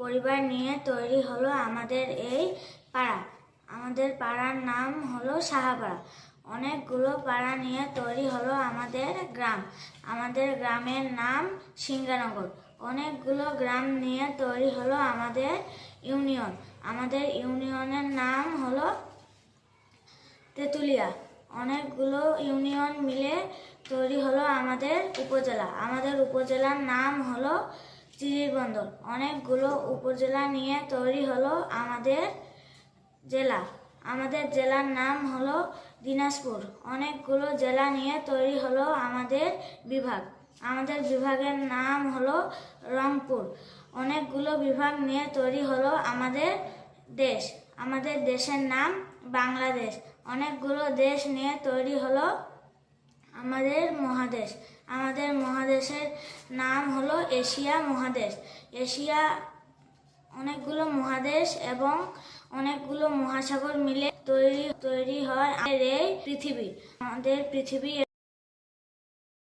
পরিবার নিয়ে তৈরি হলো আমাদের এই পাড়া। আমাদের পাড়ার নাম হলো সাহাপাড়া। অনেকগুলো পাড়া নিয়ে তৈরি হলো আমাদের গ্রাম। আমাদের গ্রামের নাম সিঙ্গানগর অনেকগুলো গ্রাম নিয়ে তৈরি হলো আমাদের ইউনিয়ন। আমাদের ইউনিয়নের নাম হলো তেঁতুলিয়া। অনেকগুলো ইউনিয়ন মিলে তৈরি হলো আমাদের উপজেলা। আমাদের উপজেলার নাম হলো চিরিরবন্দর অনেকগুলো উপজেলা নিয়ে তৈরি হলো আমাদের জেলা। আমাদের জেলার নাম হলো দিনাজপুর। অনেকগুলো জেলা নিয়ে তৈরি হলো আমাদের বিভাগ। আমাদের বিভাগের নাম হলো রংপুর। অনেকগুলো বিভাগ নিয়ে তৈরি হলো আমাদের দেশ। আমাদের দেশের নাম বাংলাদেশ। অনেকগুলো দেশ নিয়ে তৈরি হলো আমাদের মহাদেশ। আমাদের মহাদেশের নাম হলো এশিয়া মহাদেশ। এশিয়া অনেকগুলো মহাদেশ এবং অনেকগুলো মহাসাগর মিলে তৈরি তৈরি হয় আমাদের এই পৃথিবী। আমাদের পৃথিবী